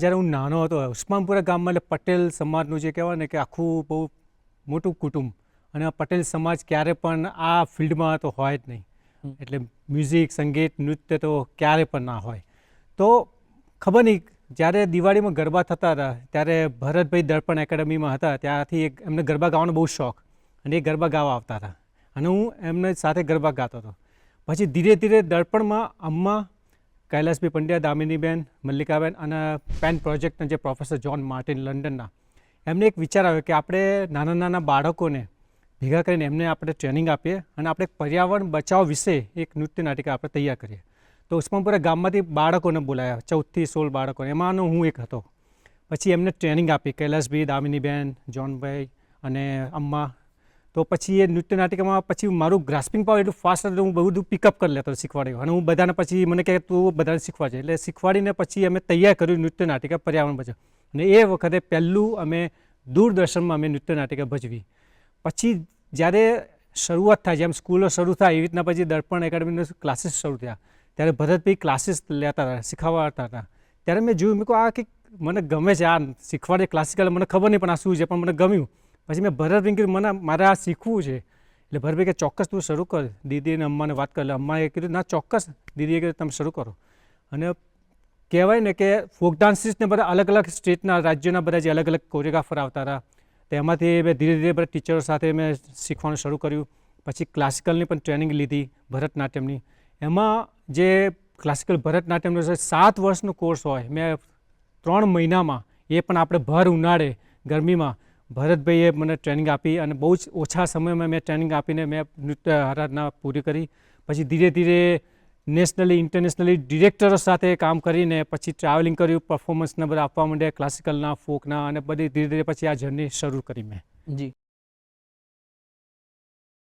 જ્યારે હું નાનો હતો ઉસ્માનપુરા ગામમાં એટલે પટેલ સમાજનું જે કહેવાય ને કે આખું બહુ મોટું કુટુંબ. અને આ પટેલ સમાજ ક્યારે પણ આ ફિલ્ડમાં તો હોય જ નહીં. એટલે મ્યુઝિક સંગીત નૃત્ય તો ક્યારે પણ ના હોય. તો ખબર નહીં જ્યારે દિવાળીમાં ગરબા થતા હતા ત્યારે ભરતભાઈ દર્પણ એકેડમીમાં હતા ત્યાંથી એક એમને ગરબા ગાવાનો બહુ શોખ. અને એ ગરબા ગાવા આવતા હતા. અને હું એમને સાથે ગરબા ગાતો હતો. પછી ધીરે ધીરે દર્પણમાં અમ્મા કૈલાસભાઈ પંડ્યા, દામિનીબેન, મલ્લિકાબેન અને પેન પ્રોજેક્ટના જે પ્રોફેસર જ્હોન માર્ટિન લંડનના એમને એક વિચાર આવ્યો કે આપણે નાના નાના બાળકોને ભેગા કરીને એમને આપણે ટ્રેનિંગ આપીએ અને આપણે પર્યાવરણ બચાવ વિશે એક નૃત્ય નાટિકા આપણે તૈયાર કરીએ. તો ઉસ્માનપુરા ગામમાંથી બાળકોને બોલાયા, ચૌદથી સોળ બાળકો એમાંનો હું એક હતો. પછી એમને ટ્રેનિંગ આપી. કૈલાસભાઈ દામિનીબેન, જોનભાઈ અને અમ્મા તો પછી એ નૃત્ય નાટિકામાં પછી મારું ગ્રાસ્પિંગ પાવર એટલું ફાસ્ટ હતું, હું બધું પિકઅપ કરી લેતો શીખવાડ્યું અને હું બધાને પછી મને કહે તું બધાને શીખવાડજે. એટલે શીખવાડીને પછી અમે તૈયાર કર્યું નૃત્ય નાટિકા પર્યાવરણ બચાવ. અને એ વખતે પહેલું અમે દૂરદર્શનમાં અમે નૃત્ય નાટિકા ભજવી. પછી જ્યારે શરૂઆત થાય, જેમ સ્કૂલો શરૂ થાય, એવી રીતના પછી દર્પણ એકેડમીનો ક્લાસીસ શરૂ થયા. ત્યારે ભરતભાઈ ક્લાસીસ લેતા હતા, શીખવાડતા હતા. ત્યારે મેં જોયું, મેં કહું આ કંઈક મને ગમે છે, આ શીખવાડે ક્લાસિકલ મને ખબર નહીં પણ આ શું છે, પણ મને ગમ્યું. પછી મેં ભરતભાઈ કીધું મને મારે આ શીખવું છે. એટલે ભરતભાઈ કે ચોક્કસ તું શરૂ કર. દીદી અને અમ્માને વાત કરે. એટલે અમ્માએ કીધું, ના, ચોક્કસ દીદીએ કીધું, તમે શરૂ કરો. અને કહેવાય ને કે ફોક ડાન્સીસને બધા અલગ અલગ સ્ટેટના રાજ્યના બધા જે અલગ અલગ કોરિયોગ્રાફર આવતા હતા તેમાંથી મેં ધીરે ધીરે બધા ટીચરો સાથે મેં શીખવાનું શરૂ કર્યું. પછી ક્લાસિકલની પણ ટ્રેનિંગ લીધી ભરતનાટ્યમની. એમાં જે ક્લાસિકલ ભરતનાટ્યમનો છે સાત વર્ષનો કોર્સ હોય, મેં ત્રણ મહિનામાં એ પણ આપણે ભર ઉનાળે ગરમીમાં ભરતભાઈએ મને ટ્રેનિંગ આપી અને બહુ જ ઓછા સમયમાં મેં ટ્રેનિંગ આપીને મેં નૃત્ય આરાધના પૂરી કરી. પછી ધીરે ધીરે નેશનલી, ઇન્ટરનેશનલી ડિરેક્ટરો સાથે કામ કરીને પછી ટ્રાવેલિંગ કર્યું પરફોર્મન્સના બધા આપવા માંડ્યા ક્લાસિકલના ફોકના અને બધી ધીરે ધીરે પછી આ જર્ની શરૂ કરી મેં. જી.